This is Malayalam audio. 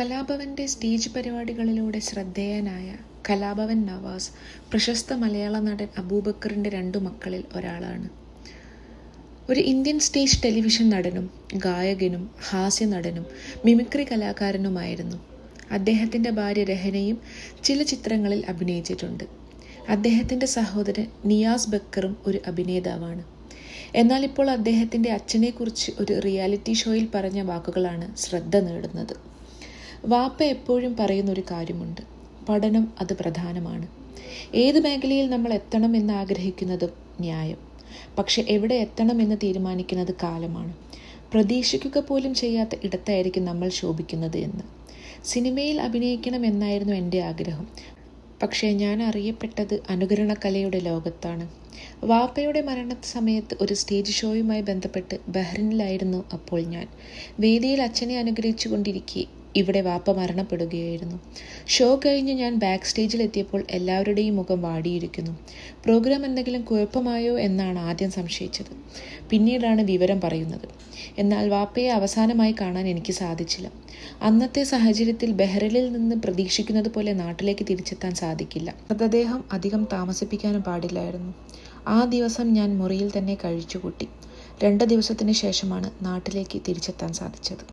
കലാഭവന്റെ സ്റ്റേജ് പരിപാടികളിലൂടെ ശ്രദ്ധേയനായ കലാഭവൻ നവാസ് പ്രശസ്ത മലയാള നടൻ അബൂബക്കറിന്റെ രണ്ടു മക്കളിൽ ഒരാളാണ്. ഒരു ഇന്ത്യൻ സ്റ്റേജ് ടെലിവിഷൻ നടനും ഗായകനും ഹാസ്യ നടനും മിമിക്രി കലാകാരനുമായിരുന്നു. അദ്ദേഹത്തിന്റെ ഭാര്യ രഹനയും ചില ചിത്രങ്ങളിൽ അഭിനയിച്ചിട്ടുണ്ട്. അദ്ദേഹത്തിന്റെ സഹോദരൻ നിയാസ് ബക്കറും ഒരു അഭിനേതാവാണ്. എന്നാൽ ഇപ്പോൾ അദ്ദേഹത്തിന്റെ അച്ഛനെക്കുറിച്ച് ഒരു റിയാലിറ്റി ഷോയിൽ പറഞ്ഞ വാക്കുകളാണ് ശ്രദ്ധ നേടുന്നത്. വാപ്പ എപ്പോഴും പറയുന്ന ഒരു കാര്യമുണ്ട്. പഠനം അത് പ്രധാനമാണ്. ഏത് മേഖലയിൽ നമ്മൾ എത്തണം എന്ന് ആഗ്രഹിക്കുന്നതും ന്യായം. പക്ഷെ എവിടെ എത്തണം എന്ന് തീരുമാനിക്കുന്നത് കാലമാണ്. പ്രതീക്ഷിക്കുക പോലും ചെയ്യാത്ത ഇടത്തായിരിക്കും നമ്മൾ ശോഭിക്കുന്നത് എന്ന്. സിനിമയിൽ അഭിനയിക്കണം എന്നായിരുന്നു എന്റെ ആഗ്രഹം. പക്ഷേ ഞാൻ അറിയപ്പെട്ടത് അനുകരണകലയുടെ ലോകത്താണ്. വാപ്പയുടെ മരണ സമയത്ത് ഒരു സ്റ്റേജ് ഷോയുമായി ബന്ധപ്പെട്ട് ബഹ്റിനിലായിരുന്നു അപ്പോൾ ഞാൻ. വേദിയിൽ അച്ഛനെ അനുഗ്രഹിച്ചു കൊണ്ടിരിക്കെ ഇവിടെ വാപ്പ മരണപ്പെടുകയായിരുന്നു. ഷോ കഴിഞ്ഞ് ഞാൻ ബാക്ക് സ്റ്റേജിൽ എത്തിയപ്പോൾ എല്ലാവരുടെയും മുഖം വാടിയിരിക്കുന്നു. പ്രോഗ്രാം എന്തെങ്കിലും കുഴപ്പമായോ എന്നാണ് ആദ്യം സംശയിച്ചത്. പിന്നീടാണ് വിവരം പറയുന്നത്. എന്നാൽ വാപ്പയെ അവസാനമായി കാണാൻ എനിക്ക് സാധിച്ചില്ല. അന്നത്തെ സാഹചര്യത്തിൽ ബെഹ്റലിൽ നിന്ന് പ്രതീക്ഷിക്കുന്നത് പോലെ നാട്ടിലേക്ക് തിരിച്ചെത്താൻ സാധിക്കില്ല. മൃതദേഹം അധികം താമസിപ്പിക്കാനും പാടില്ലായിരുന്നു. ആ ദിവസം ഞാൻ മുറിയിൽ തന്നെ കഴിച്ചുകൂട്ടി. രണ്ട് ദിവസത്തിന് ശേഷമാണ് നാട്ടിലേക്ക് തിരിച്ചെത്താൻ സാധിച്ചത്.